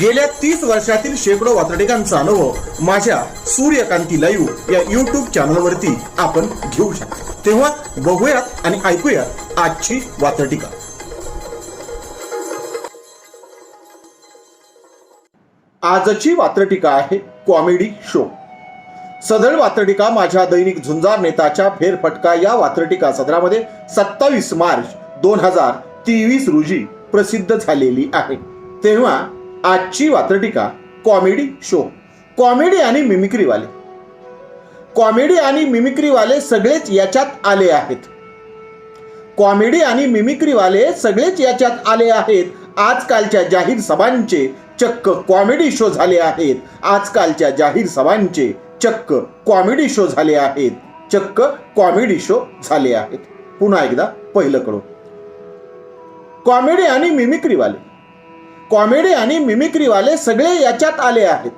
गेल्या तीस वर्षातील शेकडो वातडिकांचा अनुभव माझ्या सूर्यकांती लाईव्ह या युट्यूब चॅनलवरती आपण घेऊ शकता. तेव्हा बघूयात आणि ऐकूयात आजची वातडिका आजची वात्रटिका आहे कॉमेडी शो. सदळ वात्रटिका माझ्या दैनिक झुंजार नेताच्या फेरफटका या वात्रटिका सदरामध्ये सत्तावीस मार्च दोन हजार तेवीस रोजी प्रसिद्ध झालेली आहे. तेव्हा आजची वात्रटिका कॉमेडी शो. कॉमेडी आणि मिमिक्रीवाले. कॉमेडी आणि मिमिक्रीवाले सगळेच याच्यात आले आहेत. कॉमेडी आणि मिमिक्रीवाले सगळेच याच्यात आले आहेत. आजकालच्या जाहीर सभांचे चक्क कॉमेडी शो झाले आहेत. आजकालच्या जाहीर सभांचे चक्क कॉमेडी शो झाले आहेत. चक्क कॉमेडी शो झाले आहेत. पुन्हा एकदा पहिलं कडू. कॉमेडी आणि मिमिक्रीवाले. कॉमेडी आणि मिमिक्रीवाले सगळे याच्यात आले आहेत.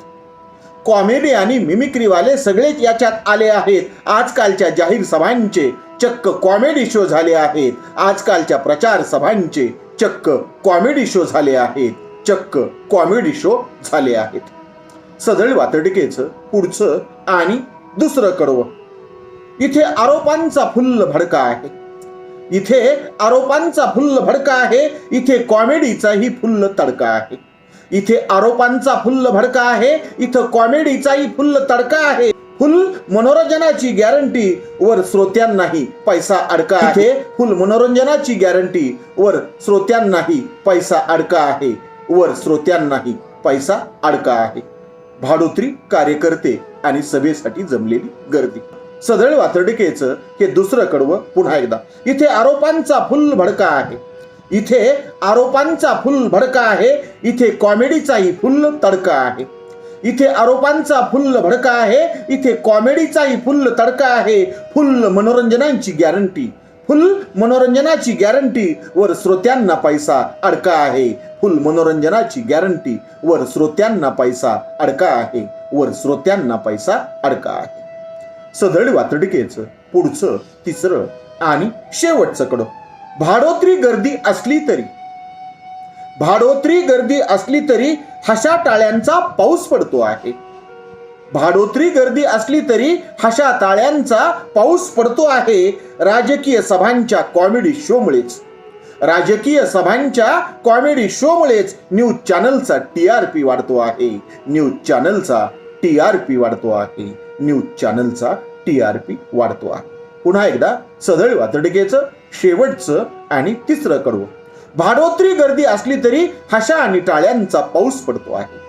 कॉमेडी आणि मिमिक्रीवाले सगळेच याच्यात आले आहेत. आजकालच्या जाहीर सभांचे चक्क कॉमेडी शो झाले आहेत. आजकालच्या प्रचार सभांचे चक्क कॉमेडी शो झाले आहेत. चक्क कॉमेडी शो झाले आहेत. सदळ वातडिकेचं पुढचं आणि दुसरं कडवं. इथे आरोपांचा फुल्ल भडका आहे. इथे आरोपांचा फुल्ल भडका आहे इथे कॉमेडीचाही फुल्ल तडका आहे. इथे आरोपांचा फुल्ल भडका आहे इथं कॉमेडीचाही फुल्ल तडका आहे. फुल मनोरंजनाची गॅरंटी वर श्रोत्यांनाही पैसा अडका आहे. फुल मनोरंजनाची गॅरंटी वर श्रोत्यांनाही पैसा अडका आहे. वर श्रोत्यांनाही पैसा अडका आहे. भाडोत्री कार्यकर्ते आणि सभेसाठी जमलेली गर्दी. सदळ वातडिकेचं हे दुसरं कडवं पुन्हा एकदा. इथे आरोपांचा फुल भडका आहे. इथे आरोपांचा फुल भडका आहे. इथे कॉमेडीचाही फुल तडका आहे. इथे आरोपांचा फुल भडका आहे. इथे कॉमेडीचाही फुल तडका आहे. फुल मनोरंजनांची गॅरंटी. फुल मनोरंजनाची गॅरंटी वर श्रोत्यांना पैसा अडका आहे. फुल मनोरंजनाची गॅरंटी वर श्रोत्यांना पैसा अडका आहे. वर श्रोत्यांना पैसा अडका आहे. सदळ वातडकेचं पुढचं तिसरं आणि शेवटचं कडं. भाडोत्री गर्दी असली तरी भाडोत्री गर्दी असली तरी हशा टाळ्यांचा पाऊस पडतो आहे. भाडोत्री गर्दी असली तरी हशा टाळ्यांचा पाऊस पडतो आहे राजकीय सभांच्या कॉमेडी शोमुळेच. राजकीय सभांच्या कॉमेडी शोमुळेच न्यूज चॅनलचा टी आर पी वाढतो आहे. न्यूज चॅनलचा टी आर पी वाढतो आहे. न्यूज चॅनलचा टी आर पी वाढतो आहे. पुन्हा एकदा सदळ वातडिकेचं शेवटचं आणि तिसरं कडवं. भाडोत्री गर्दी असली तरी हशा आणि टाळ्यांचा पाऊस पडतो आहे.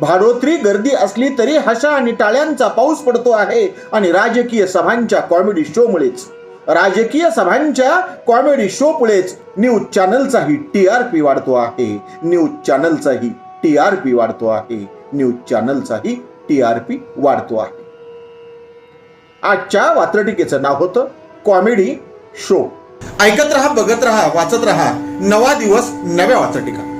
भाडोत्री गर्दी असली तरी हशा आणि टाळ्यांचा पाऊस पडतो आहे आणि राजकीय सभांच्या कॉमेडी शोमुळेच. राजकीय सभांच्या कॉमेडी शोमुळेच न्यूज चॅनलचाही टी आर पी वाढतो आहे. न्यूज चॅनलचाही टी आर पी वाढतो आहे. न्यूज चॅनलचाही टी आर पी वाढतो आहे. आजच्या वात्रटिकेचं नाव होतं कॉमेडी शो. ऐकत रहा बघत रहा वाचत रहा. नवा दिवस नव्या वाचटिका